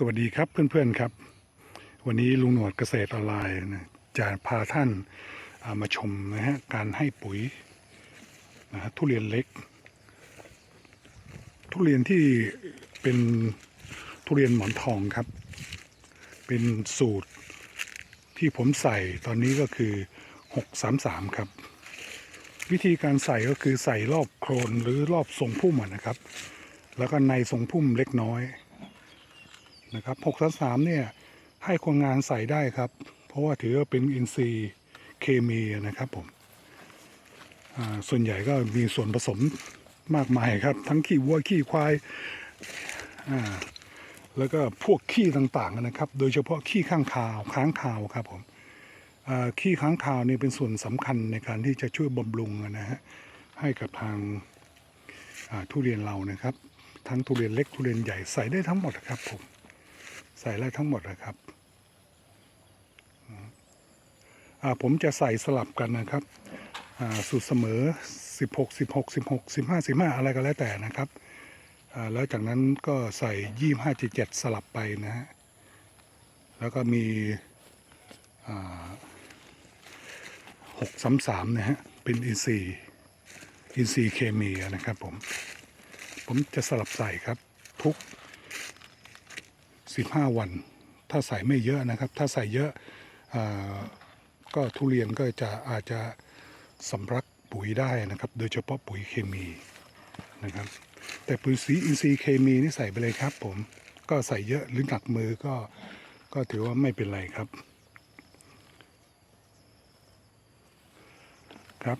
สวัสดีครับเพื่อนๆครับ วันนี้ลุงหนวดเกษตรออนไลน์จะพาท่านามาชมนะฮะการให้ปุ๋ยนะฮะทุเรียนเล็ก ทุเรียนที่เป็นทุเรียนหมอนทองครับ เป็นสูตรที่ผมใส่ตอนนี้ก็คือ 633 ครับ วิธีการใส่ก็คือใส่รอบโครนหรือรอบทรงพุ่มนะครับ แล้วก็ในทรงพุ่มเล็กน้อย นะครับ633เนี่ยให้คนงานใส่ได้ครับ เพราะว่าถือว่าเป็นอินทรีย์เคมีนะครับผมส่วนใหญ่ก็มีส่วนผสมมากมายครับ ทั้งขี้วัวขี้ควายแล้วก็พวกขี้ต่างๆนะครับ โดยเฉพาะขี้ข้างคาวค้างคาวครับผมขี้ค้างคาวนี่เป็นส่วนสำคัญในการที่จะช่วยบำรุงนะฮะให้กับทางทุเรียนเรานะครับ ทั้งทุเรียนเล็กทุเรียนใหญ่ใส่ได้ทั้งหมดครับผม ใส่ได้ทั้งหมดนะครับผมจะใส่สลับกันนะครับอ่าสูตรเสมอ 16 16 16 15 15 อะไรก็แล้วแต่นะครับแล้วจากนั้นก็ใส่25 77สลับไปนะฮะแล้วก็มีอ่า6 3 3นะฮะเป็นอินซีอินซีเคมีนะครับผม ผมจะสลับใส่ครับทุก 15 วัน ถ้าใส่ไม่เยอะนะครับ ถ้าใส่เยอะอก็ทุเรียนก็จะอาจจะสำรักปุ๋ยได้นะครับ โดยเฉพาะปุ๋ยเคมีนะครับ แต่ปุ๋ยสีอินทรีย์เคมีนี่ใส่ไปเลยครับ ผมก็ใส่เยอะหรือหนักมือก็ก็ถือว่าไม่เป็นไรครับครับ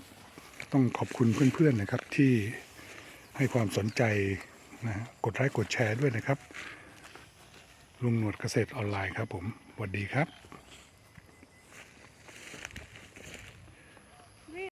ต้องขอบคุณเพื่อนๆนะครับที่ให้ความสนใจนะฮะกดไลค์กดแชร์ด้วยนะครับ ลุงหนวดเกษตรออนไลน์ครับผมสวัสดีครับ